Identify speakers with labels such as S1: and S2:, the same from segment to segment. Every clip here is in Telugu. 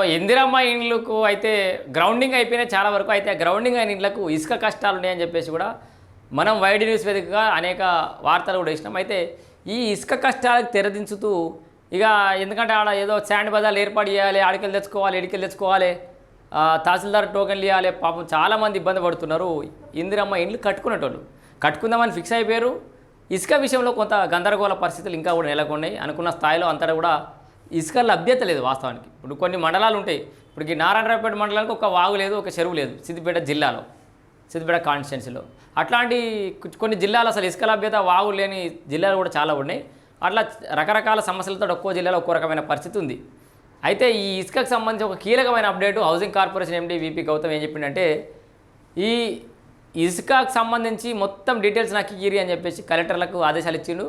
S1: ఇందిరమ్మ ఇండ్లకు అయితే గ్రౌండింగ్ అయిపోయినాయి చాలా వరకు అయితే గ్రౌండింగ్ అయిన ఇండ్లకు ఇసుక కష్టాలు ఉన్నాయని చెప్పేసి కూడా మనం వైడ్ న్యూస్ వేదికగా అనేక వార్తలు కూడా ఇచ్చినాం అయితే ఈ ఇసుక కష్టాలకు తెరదించుతూ ఇక ఎందుకంటే ఆడ ఏదో శాండ్ బజార్లు ఏర్పాటు చేయాలి ఆడికెళ్ళి తెచ్చుకోవాలి ఎడికెళ్ళి తెచ్చుకోవాలి తహసీల్దార్ టోకెన్లు ఇవ్వాలి పాపం చాలామంది ఇబ్బంది పడుతున్నారు. ఇందిరమ్మ ఇండ్లు కట్టుకునేటోళ్ళు. కట్టుకుందామని ఫిక్స్ అయిపోయారు. ఇసుక విషయంలో కొంత గందరగోళ పరిస్థితులు ఇంకా కూడా నెలకొన్నాయి. అనుకున్న స్థాయిలో అంతటా కూడా ఇసుక లభ్యత లేదు వాస్తవానికి. ఇప్పుడు కొన్ని మండలాలు ఉంటాయి. ఇప్పుడు ఈ నారాయణరావుపేట మండలానికి ఒక వాగు లేదు ఒక చెరువు లేదు సిద్దిపేట జిల్లాలో సిద్దిపేట కాన్స్టిట్యున్సీలో. అట్లాంటి కొన్ని జిల్లాలు అసలు ఇసుక లభ్యత వాగు లేని జిల్లాలు కూడా చాలా ఉన్నాయి. అట్లా రకరకాల సమస్యలతో ఒక్కో జిల్లాలో ఒక్కో రకమైన పరిస్థితి ఉంది. అయితే ఈ ఇసుకకు సంబంధించి ఒక కీలకమైన update housing corporation MD V P Gautam ఏం చెప్పిండంటే ఈ ఇసుకకు సంబంధించి మొత్తం డీటెయిల్స్ నాకు ఇయ్యి అని చెప్పేసి కలెక్టర్లకు ఆదేశాలు ఇచ్చిండు.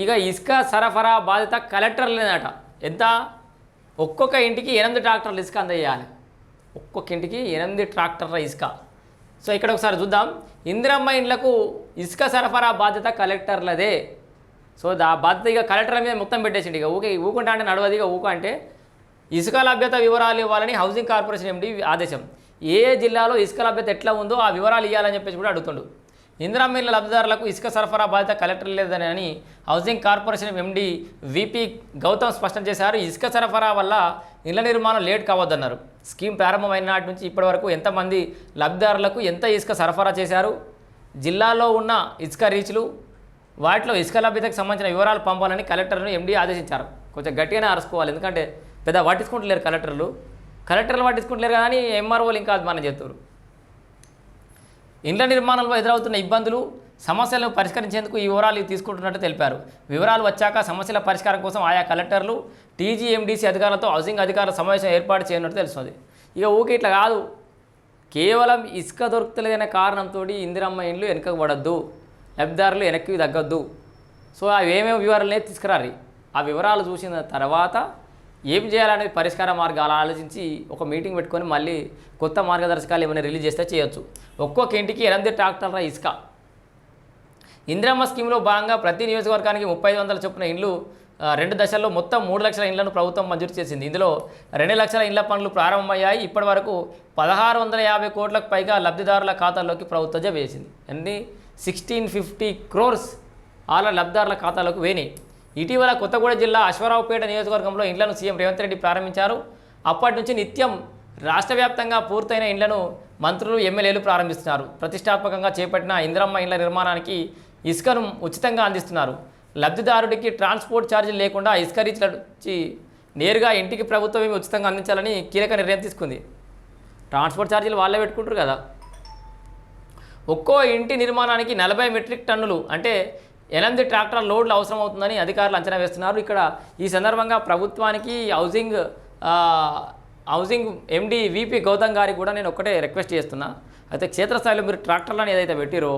S1: ఇక ఇసుక సరఫరా బాధ్యత కలెక్టర్లేనట ఎంత? ఒక్కొక్క ఇంటికి ఎనిమిది ట్రాక్టర్లు ఇసుక అందజేయాలి. ఒక్కొక్క ఇంటికి ఎనిమిది ట్రాక్టర్ల ఇసుక. సో ఇక్కడ ఒకసారి చూద్దాం. ఇందిరమ్మ ఇండ్లకు ఇసుక సరఫరా బాధ్యత కలెక్టర్లదే. సో దా బాధ్యత ఇక కలెక్టర్ల మీద మొత్తం పెట్టేసిండు ఇక. ఊకే ఊకుంటా అంటే నడవది ఇక ఊక అంటే ఇసుక లభ్యత వివరాలు ఇవ్వాలని హౌసింగ్ కార్పొరేషన్ ఎండి ఆదేశం. ఏ ఏ జిల్లాలో ఇసుక లభ్యత ఎట్లా ఉందో ఆ వివరాలు ఇవ్వాలని చెప్పేసి కూడా అడుగుతుండు. ఇందిరమ్మ లబ్ధిదారులకు ఇసుక సరఫరా బాధ్యత కలెక్టర్ లేదని అని housing corporation MD V P Gautam స్పష్టం చేశారు. ఇసుక సరఫరా వల్ల ఇళ్ళ నిర్మాణం లేట్ కావద్దన్నారు. స్కీమ్ ప్రారంభమైన నాటి నుంచి ఇప్పటి వరకు ఎంతమంది లబ్ధిదారులకు ఎంత ఇసుక సరఫరా చేశారు? జిల్లాలో ఉన్న ఇసుక రీచ్లు వాటిలో ఇసుక లభ్యతకు సంబంధించిన వివరాలు పంపాలని కలెక్టర్ను ఎండీ ఆదేశించారు. కొంచెం గట్టిగానే అరుసుకోవాలి. ఎందుకంటే పెద్ద పట్టించుకుంటలేరు కలెక్టర్లు. కలెక్టర్లు పట్టించుకుంటలేరు కానీ ఎంఆర్ఓలు ఇంకా అది మనం చేస్తారు ఇండ్ల నిర్మాణంలో ఎదురవుతున్న ఇబ్బందులు సమస్యలను పరిష్కరించేందుకు ఈ వివరాలు తీసుకుంటున్నట్టు తెలిపారు. వివరాలు వచ్చాక సమస్యల పరిష్కారం కోసం ఆయా కలెక్టర్లు టీజీఎండీసీ అధికారులతో హౌసింగ్ అధికారుల సమావేశం ఏర్పాటు చేయనున్నట్టు తెలుస్తుంది. ఇక ఊకే ఇట్లా కాదు. కేవలం ఇసుక దొరుకుతలేదనే కారణంతో ఇందిరమ్మ ఇండ్లు వెనకకు పడద్దు లబ్ధిదారులు వెనక్కి తగ్గొద్దు. సో అవి ఏమేమి వివరాలనే తీసుకురారు. ఆ వివరాలు చూసిన తర్వాత ఏం చేయాలనేది పరిష్కార మార్గాలు ఆలోచించి ఒక మీటింగ్ పెట్టుకొని మళ్ళీ కొత్త మార్గదర్శకాలు ఏమైనా రిలీజ్ చేస్తే చేయొచ్చు. ఒక్కొక్క ఇంటికి ఎనిమిది ట్రాక్టర్ల ఇసుక. ఇందిరమ్మ స్కీమ్లో భాగంగా ప్రతి నియోజకవర్గానికి ముప్పై ఐదు వందల చొప్పున ఇండ్లు రెండు దశల్లో మొత్తం మూడు లక్షల ఇండ్లను ప్రభుత్వం మంజూరు చేసింది. ఇందులో రెండు లక్షల ఇండ్ల పనులు ప్రారంభమయ్యాయి. ఇప్పటి వరకు పదహారు వందల యాభై కోట్లకు పైగా లబ్ధిదారుల ఖాతాల్లోకి ప్రభుత్వం జమ చేసింది. అన్ని సిక్స్టీన్ ఫిఫ్టీ క్రోర్స్ ఆల లబ్ధిదారుల ఖాతాలోకి వేని ఇటీవల కొత్తగూడ జిల్లా అశ్వరావుపేట నియోజకవర్గంలో ఇండ్లను సీఎం రేవంత్ రెడ్డి ప్రారంభించారు. అప్పటి నుంచి నిత్యం రాష్ట్ర వ్యాప్తంగా పూర్తయిన ఇండ్లను మంత్రులు ఎమ్మెల్యేలు ప్రారంభిస్తున్నారు. ప్రతిష్టాత్మకంగా చేపట్టిన ఇందిరమ్మ ఇండ్ల నిర్మాణానికి ఇసుకను ఉచితంగా అందిస్తున్నారు. లబ్ధిదారుడికి ట్రాన్స్పోర్ట్ ఛార్జీలు లేకుండా ఇసుక నేరుగా ఇంటికి ప్రభుత్వమే ఉచితంగా అందించాలని కీలక నిర్ణయం తీసుకుంది. ట్రాన్స్పోర్ట్ ఛార్జీలు వాళ్ళే పెట్టుకుంటారు కదా. ఒక్కో ఇంటి నిర్మాణానికి నలభై మెట్రిక్ టన్నులు అంటే ఎనిమిది ట్రాక్టర్ లోడ్లు అవసరం అవుతుందని అధికారులు అంచనా వేస్తున్నారు. ఇక్కడ ఈ సందర్భంగా ప్రభుత్వానికి housing housing MD V P Gautam గారికి కూడా నేను ఒక్కటే రిక్వెస్ట్ చేస్తున్నా. అయితే క్షేత్రస్థాయిలో మీరు ట్రాక్టర్లను ఏదైతే పెట్టిరో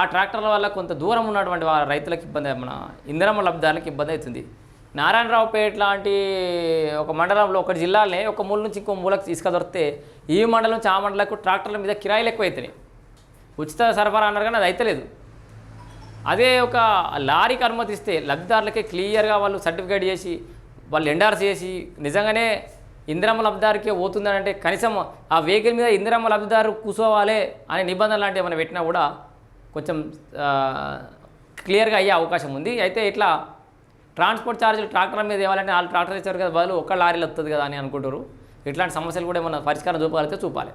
S1: ఆ ట్రాక్టర్ల వల్ల కొంత దూరం ఉన్నటువంటి వాళ్ళ రైతులకు ఇబ్బంది మన ఇంధనం లబ్ధిదారులకు ఇబ్బంది అవుతుంది. నారాయణరావుపేట లాంటి ఒక మండలంలో ఒక జిల్లాలనే ఒక మూల నుంచి ఇంకో మూలకు ఇసుక దొరికితే ఈ మండలం నుంచి ఆ మండలకు ట్రాక్టర్ల మీద కిరాయిలు ఎక్కువ అవుతున్నాయి ఉచిత సరఫరా అన్నారు కానీ అది అయితలేదు. అదే ఒక లారీకి అనుమతిస్తే లబ్ధిదారులకే క్లియర్గా వాళ్ళు సర్టిఫికేట్ చేసి వాళ్ళు ఎండార్స్ చేసి నిజంగానే ఇందిరమ్మ లబ్ధిదారుకే పోతుందని అంటే కనీసం ఆ వెహికల్ మీద ఇందిరమ్మ లబ్ధిదారు కూర్చోవాలి అనే నిబంధన లాంటివి ఏమైనా పెట్టినా కూడా కొంచెం క్లియర్గా అయ్యే అవకాశం ఉంది. అయితే ఇట్లా ట్రాన్స్పోర్ట్ ఛార్జీలు ట్రాక్టర్ మీద ఇవ్వాలంటే వాళ్ళు ట్రాక్టర్ ఇచ్చారు కదా బదులు ఒక్క లారీలు వస్తుంది కదా అని అనుకుంటారు. ఇట్లాంటి సమస్యలు కూడా ఏమైనా పరిష్కారం చూపాలంటే చూపాలి.